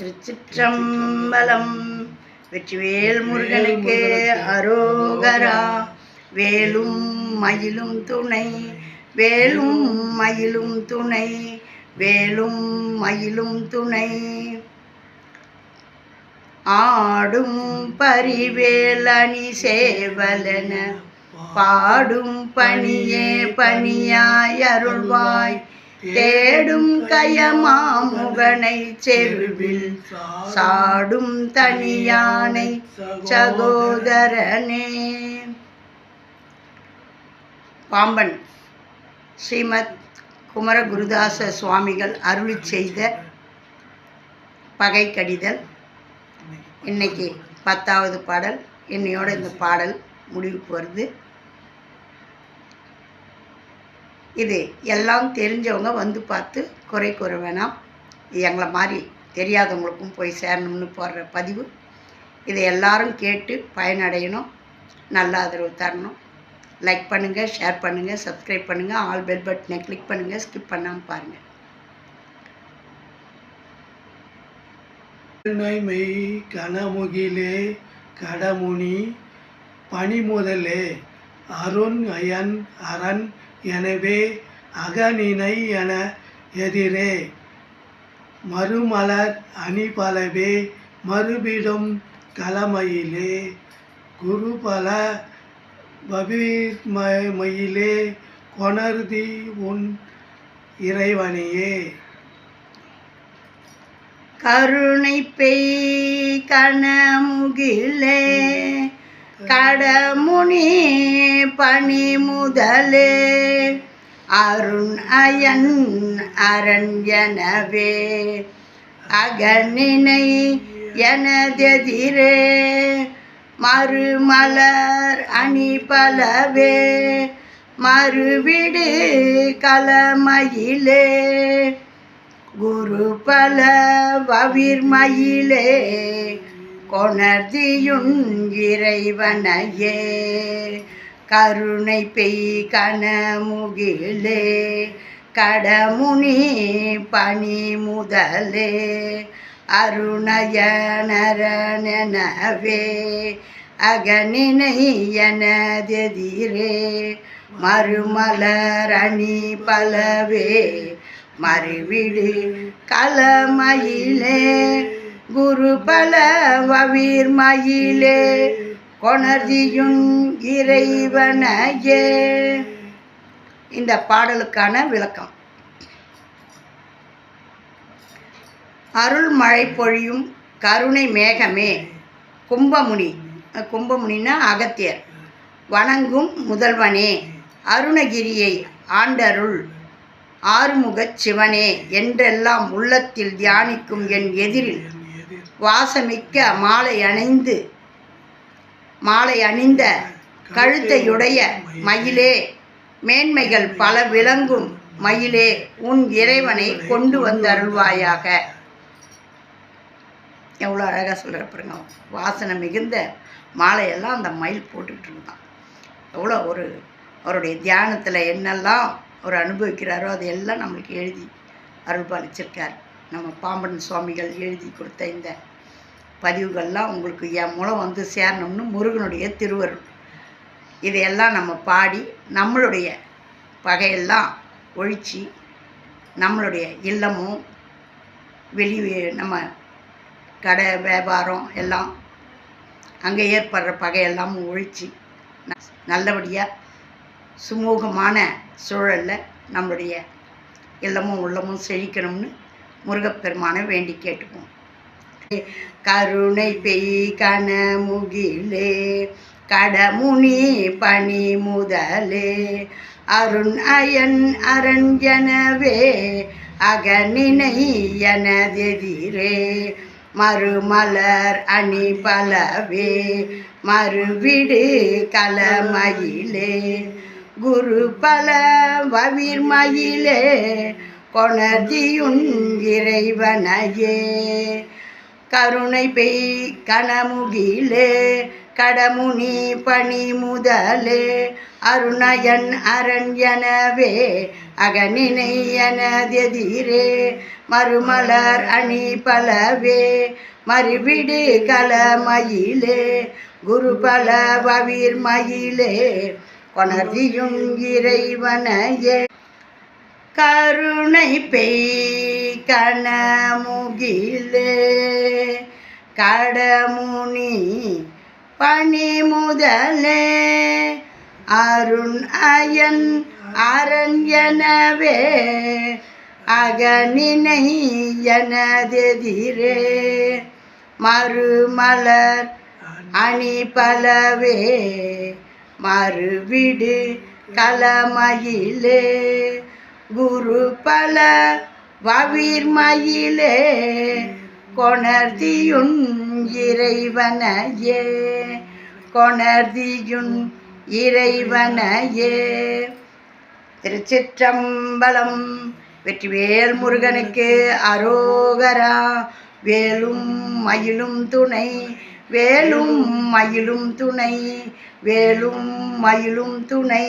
திருச்சிற்றம்பலம். வெற்றிவேல் முருகனுக்கு அரோகரா. வேலும் மயிலும் துணை. வேலும் மயிலும் துணை. வேலும் மயிலும் துணை. ஆடும் பரிவேலணி சேவலன. பாடும் பணியே பணியாய் அருள்வாய். தேடும் கயமாமுகனை செருவில் சாடும் தனியானை சகோதரனே. பாம்பன் ஸ்ரீமத் குமர குருதாச சுவாமிகள் அருளி செய்த பகை கடிதல். இன்னைக்கு பத்தாவது பாடல். என்னையோட இந்த பாடல் முடிவுக்கு வருது. இது எல்லாம் தெரிஞ்சவங்க வந்து பார்த்து குறை கூற வேணாம். எங்களை மாதிரி தெரியாதவங்களுக்கும் போய் சேரணும்னு போடுற பதிவு. இதை எல்லாரும் கேட்டு பயனடையணும். நல்ல ஆதரவு தரணும். லைக் பண்ணுங்கள் ஷேர் பண்ணுங்கள் சப்ஸ்கிரைப் பண்ணுங்கள் ஆல் பெல் பட்டனை கிளிக் பண்ணுங்கள் ஸ்கிப் பண்ணாமல் பாருங்கள் மெய் கனமுகிலே கடமுனி பனிமுதலே அருண் அயன் அரண் எனவே அகநினை என எதிரே. மறுமலர் அணிபலவே மறுபிடும் கலமையிலே குருபல பபீர்மயிலே கொணர்தி உன் இறைவனையே. கருணை பெய் கணமுகிலே கடமுனி பனி முதலே. அருண் அயன் அரண்யனவே அகநினை எனதெதிரே. மறுமலர் அணி பலவே. மறுவிடு கலமயிலே குரு பல வவிர்மயிலே. கொணர்தியுங்கிறைவனையே. கருணை பெய் கனமுகிலே கடமுனி பனி முதலே. அருணயனரனவே அகனினை மறுமலரணி பலவே மறுவிடு கலமயிலே. குரு பல வவிர்மயிலே கொணர்தியுன் இறைவனையே. இந்த பாடலுக்கான விளக்கம். அருள் மழை பொழியும் கருணை மேகமே கும்பமுனி கும்பமுனின்னா அகத்தியர் வணங்கும் முதல்வனே அருணகிரியை ஆண்டருள் ஆறுமுகச் சிவனே என்றெல்லாம் உள்ளத்தில் தியானிக்கும் என் எதிரில் வாசமிக்க மாலை அணிந்து மாலை அணிந்த கழுத்தையுடைய மயிலே மேன்மைகள் பல விளங்கும் மயிலே உன் இறைவனை கொண்டு வந்து அருள்வாயாக எவ்வளோ அழகாக சொல்கிற பாருங்க. வாசனை மிகுந்த மாலையெல்லாம் அந்த மயில் போட்டுக்கிட்டு இருந்தான். எவ்வளோ ஒரு அவருடைய தியானத்தில் என்னெல்லாம் அவர் அனுபவிக்கிறாரோ அதையெல்லாம் நம்மளுக்கு எழுதி அருள்பாலிச்சிருக்கார். நம்ம பாம்பன் சுவாமிகள் எழுதி கொடுத்த இந்த பதிவுகள்லாம் உங்களுக்கு என் மூலம் வந்து சேரணும்னு முருகனுடைய திருவருள். இதையெல்லாம் நம்ம பாடி நம்மளுடைய பகையெல்லாம் ஒழிச்சு நம்மளுடைய இல்லமும் வெளி நம்ம கடை வியாபாரம் எல்லாம் அங்கே ஏற்படுற பகையெல்லாம் ஒழிச்சு நல்லபடியாக சுமூகமான சூழலில் நம்மளுடைய இல்லமும் உள்ளமும் செழிக்கணும்னு முருகப்பெருமானை வேண்டி கேட்டுக்குவோம் கருணை பெய் கனமுகிலே கடமுனி பனி முதலே அருண் அயன் அரண் எனவே அகநினை எனதெதிரே மறுமலர் அணி பலவே மறுவிடு கலமயிலே குரு பல வவிர்மயிலே கொணர்தியுன் இறைவனையே. கருணை பெய் கனமுகிலே கடமுனி பணி முதலே அருணயன் அரண் எனவே அகனினை எனதெதிரே மறுமலர் அணி பலவே மறுவிடு கலமயிலே குரு பல வவிர்மயிலே மயிலே இறைவனையே. கருணை பெய் கணமுகிலே கடமுனி பணி முதலே. அருண் அயன் அரண் எனவே அகனினை எனதெதிரே. மறுமலர் அணி பலவே. மறுவிடு கலமயிலே. குரு பல வவிர்மயிலே கொணர்தியுன் இறைவனையே கொணர்தியுன் இறைவனையே. திருச்சிற்றம்பலம் வெற்றிவேல் முருகனுக்கு அரோகரா வேலும் மயிலும் துணை வேலும் மயிலும் துணை வேலும் மயிலும் துணை.